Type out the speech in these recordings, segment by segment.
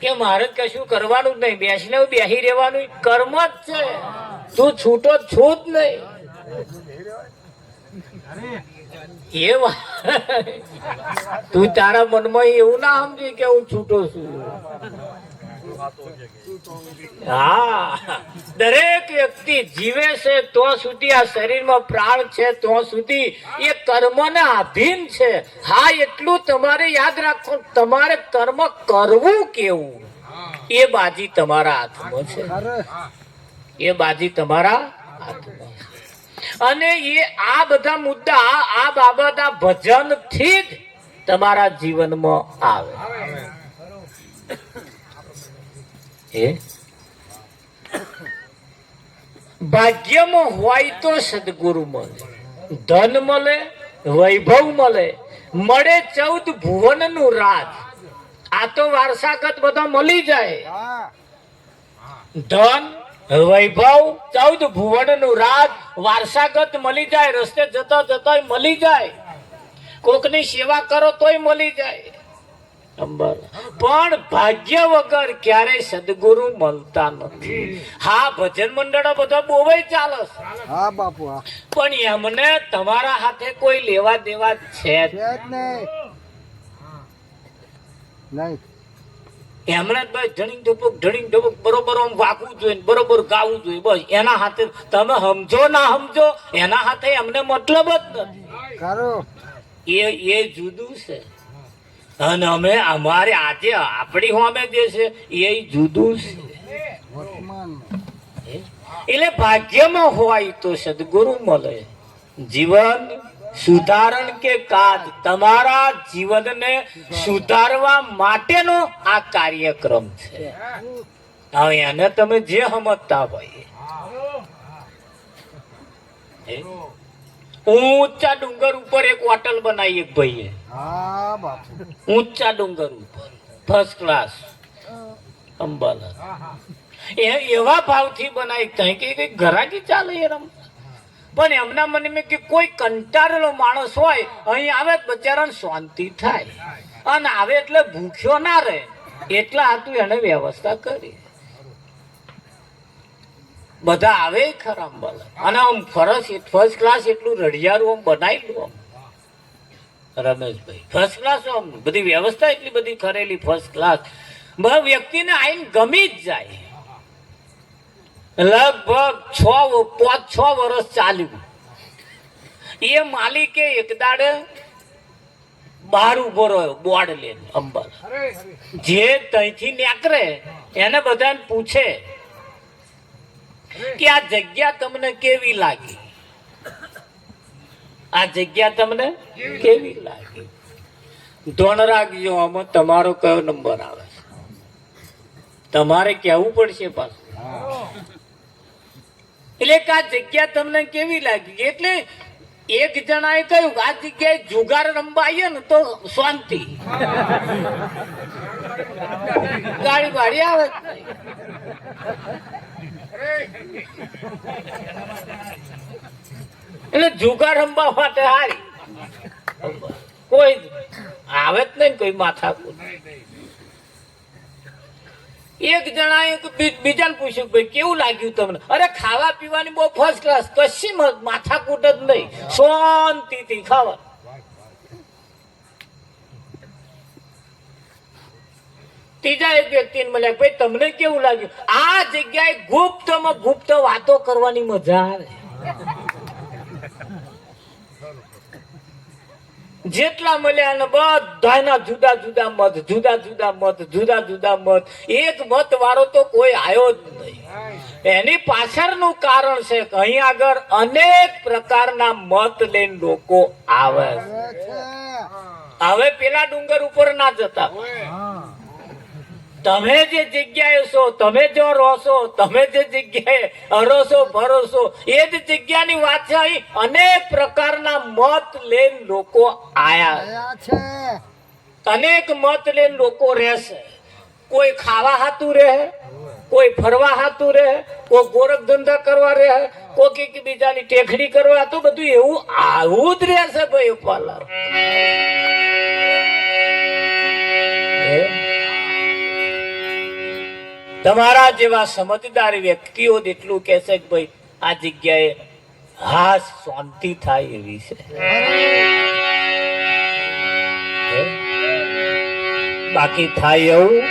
કે મારે કશું કરવાનું જ નહીં. બેસીને બેસી રહેવાનું. કર્મ જ છે. તું છૂટો છો જ નહીં. એ તું તારા મનમાં એવું ના સમજી કે હું છૂટો છું. દરેક વ્યક્તિ જીવે છે, તો સુધી આ શરીરમાં પ્રાણ છે, તો સુધી એ કર્મને આધીન છે. હા, એટલું તમારે યાદ રાખો, તમારે કર્મ કરવું કેવું? એ બાજી તમારા હાથમાં છે. એ બાજી તમારા હાથમાં અને એ આ બધા મુદ્દા આ- આ બાબત આ ભજનથી જ તમારા જીવનમાં આવે. એ? ભાગ્યમાં હોય તો સદગુરુ મળે. ધન મળે વૈભવ મળે. મળે ચૌદ ભુવનનું રાજ. આ તો વારસાગત બધા મળી જાય. ધન વૈભવ ચૌદ ભુવનનું રાજ વારસાગત મળી જાય. રસ્તે જતા જતા મળી જાય. કોકની સેવા કરો તોય મળી જાય. અંબર. પણ ભાગ્ય વગર ક્યારે સદગુરુ મળતા નથી. હા ભજન મંડળો બધા બહુ ચાલે હા બાપુ પણ એમને તમારા હાથે કોઈ લેવા દેવા છે એમણે બસ ઢણીક ઢબુક ઢણીક ઢબુક બરોબર આમ વાગવું જોઈએ બરોબર ગાવું જોઈએ બસ. એના હાથે તમે સમજો ના સમજો એના હાથે એમને મતલબ જ નથી. એ એ જુદું છે. અને અમે અમારે આજે આપણી હોમે જે છે, એ જુદું છે. એટલે ભાગ્યમાં હોય તો સદગુરુ મળે. જીવન સુધારણ કે કાજ, તમારા જીવનને સુધારવા માટેનો આ કાર્યક્રમ છે. હવે એને તમે જે સમજતા હોય. ઊંચા ડુંગર ઉપર એક હોટલ બનાવી એક ભાઈએ. ઊંચા ડુંગર ઉપર. ફર્સ્ટ ક્લાસ અંબાલા એ એવા ભાવથી બનાવી ત્યાં કે કઈ ઘરાકી ચાલે એ રમ પણ એમના મને કે કોઈ કંટાળેલો માણસ હોય અહીં આવે બચારાને શાંતિ થાય. અને આવે એટલે ભૂખ્યો ના રહે. એટલા હતું એને વ્યવસ્થા કરી. બધા આવે ખરા અંબાલા અને આમ ફરસ ફર્સ્ટ ક્લાસ એટલું રઢિયારું આમ બનાવેલું આમ. રમેશભાઈ ફર્સ્ટ ક્લાસ આમ બધી વ્યવસ્થા એટલી બધી કરેલી ફર્સ્ટ ક્લાસ વ્યક્તિને આઈને ગમી જ જાય. લગભગ છ પાંચ છ વર્ષ ચાલ્યું. એ માલિકે એક દાડે બહાર ઊભો રહ્યો બોર્ડ લઈને અંબાલા. જે ત્યાંથી નીકળે એને બધાને પૂછે કે આ જગ્યા તમને કેવી લાગી? આ જગ્યા તમને કેવી લાગી? ધોણ રાખજો આમાં તમારો કયો નંબર આવે તમારે કહેવું પડશે પાછું. એટલે કે આ જગ્યા તમને કેવી લાગી? એટલે એક જણાએ કહ્યું આ જગ્યાએ જુગાર રમવા આવીએ ને તો શાંતિ. ગાડી વાડી આવે જ. એટલે જુગાર રમવા માટે હારી. કોઈ આવે જ નહીં કોઈ માથા એક જણાએ બીજાને પૂછ્યું ભાઈ, કેવું લાગ્યું તમને? અરે ખાવા પીવાની બહુ ફર્સ્ટ ક્લાસ કશી માથાકૂટ જ નહીં. શાંતિથી ખાવા ત્રીજા એક વ્યક્તિને મળ્યા ભાઈ તમને કેવું લાગ્યું? આ જગ્યાએ ગુપ્તમાં ગુપ્ત વાતો કરવાની મજા આવે. જેટલા મળ્યા ને બધાના જુદા જુદા મત જુદા જુદા મત જુદા જુદા મત. એક મત વાળો તો કોઈ આવ્યો જ નહીં. એની પાછળનું કારણ છે કે અહીં આગળ અનેક પ્રકારના મત લઈને લોકો આવે હવે પેલા ડુંગર ઉપર ના જતા. તમે જે જગ્યાએ છો તમે જો રહો છો તમે જે જગ્યાએ હરોશો ભરોસો એ જ જગ્યાની વાત છે અહીં અનેક પ્રકારના મત લઈને લોકો આયા છે. અનેક મત લઈને લોકો રહેશે કોઈ ખાવા હાતું રહે કોઈ ફરવા હાતું રહે કોઈ ગોરખ ધંધા કરવા રહે કોઈ કે બીજાની ટેખડી કરવા તો બધું એવું આવું જ રહેશે ભાઈ પાલા તમારા જેવા સમજદાર વ્યક્તિઓ જેટલું કહેશે કે ભાઈ, આ જગ્યાએ હા શાંતિ થાય એવી છે. બાકી થાય એવું?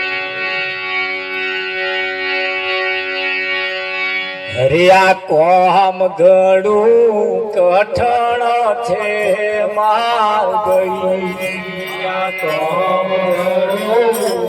હરિયા કોમ ગળું કઠણ છે માર ગઈ કોમ ગળું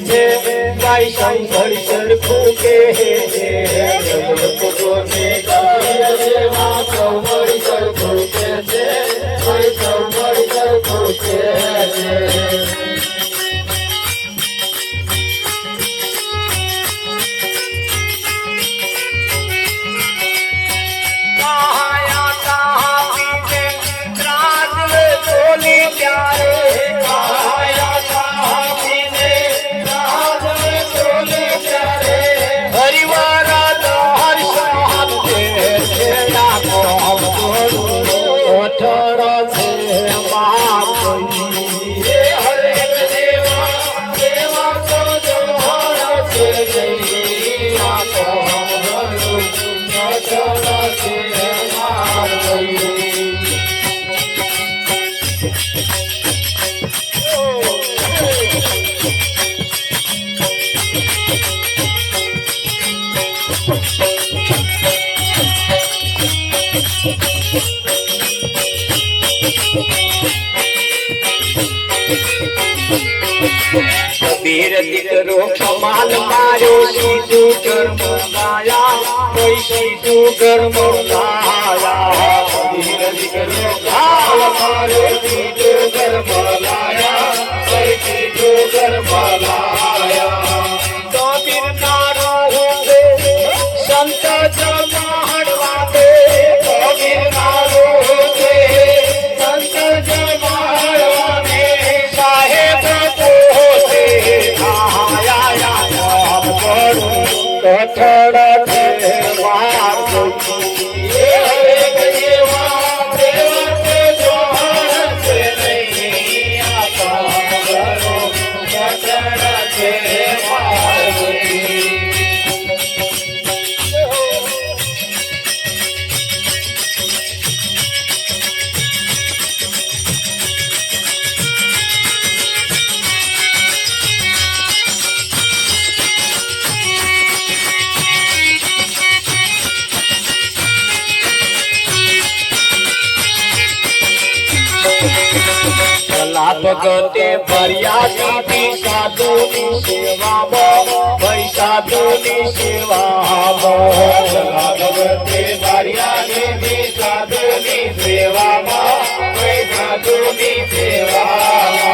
છે ભાઈ સંભળ સરખું કે છે ચલો તું કોને કબીર જેવા સંભળ સરખું કે છે ગાય કબીર દીકરો કમાલ મારો સીધું કર્મ ગાયા કોઈ સીધું કર્મ કઠણ છે વાર ભગતે ભર્યા દીધી સાધુની સેવામાં ભઈ સાધુની સેવામાં ભગતે ભર્યા દીધી સાધુની સેવામાં ભઈ સાધુની સેવામાં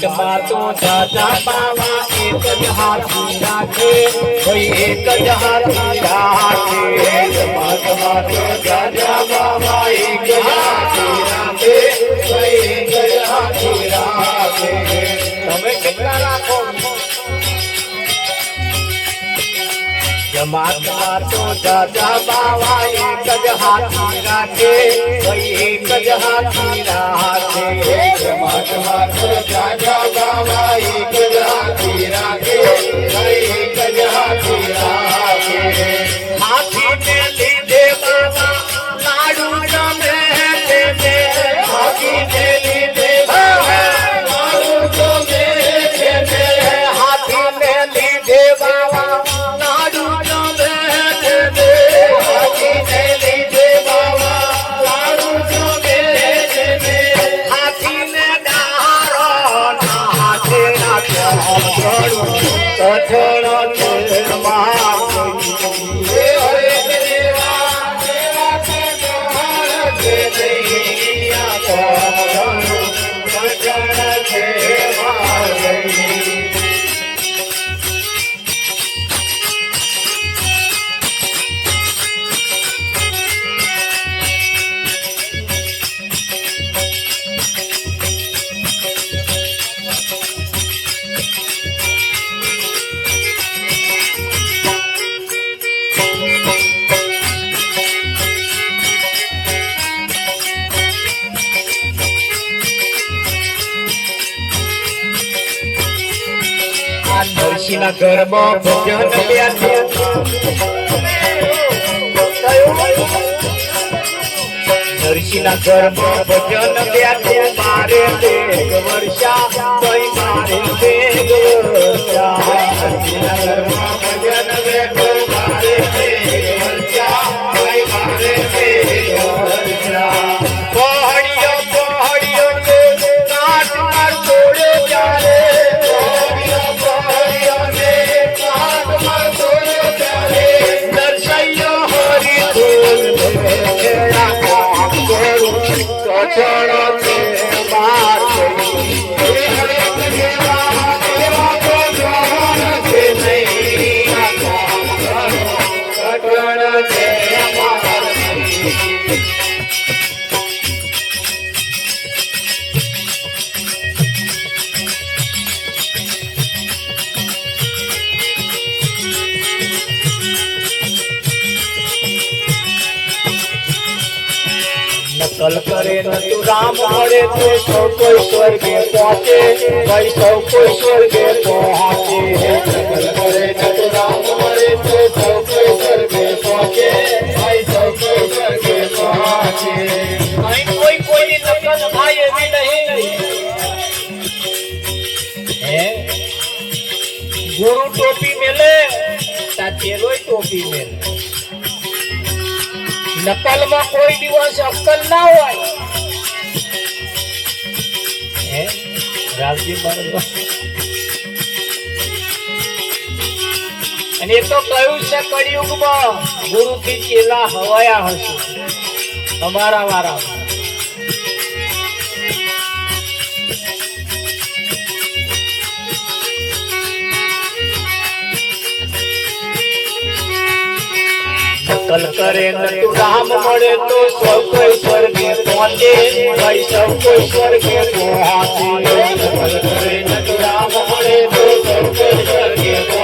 જમાત તો દાદા બાવા, એક જ હાથી રાખે કોઈ એક જ હાથી રાખે જમાત તો દાદા બાવા, એક જ હાથી રાખે કોઈ એક જ હાથી રાખે તમે કેટલા રાખો જમાત તો દાદા બાવા એક જ હાથી રાખે એક જ હાથી રાખે માતો દાદા બાવા એક જ હાથી રાખે એક જ હાથી રાખે નરસિંહના ઘરમાં ભજન નરસિંહના ઘરમાં ભજન બેઠું મારે વર્ષા મારે દેગ વર્ષા. નરસિંહના નકલ કરે ન તું રામ, મળે તો સૌ કોઈ સ્વર્ગે પહોંચે. ભાઈ સૌ કોઈ સ્વર્ગે પહોંચે. નકલ કરે ન રામ કોઈ કોઈની થાય એવી નહીં. ગુરુ ટોપી મેલે ચેલોય ટોપી મેલે. નકલમાં કોઈ દિવસ અક્કલ ના હોય. હે? રાવજી બરોબર અને તો કહ્યું છે કળિયુગમાં ગુરુથી ચેલા હવાયા હશે. અમારા વારા. કલ કરે તું રામ મળે તો સૌ કોઈ સ્વર્ગે પહોંચે. ભાઈ સૌ કોઈ સ્વર્ગે પહોંચે. કલ કરે તું રામ મળે તો સૌ કોઈ આપણું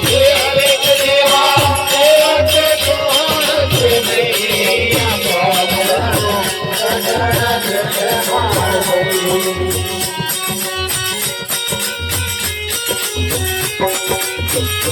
બાપ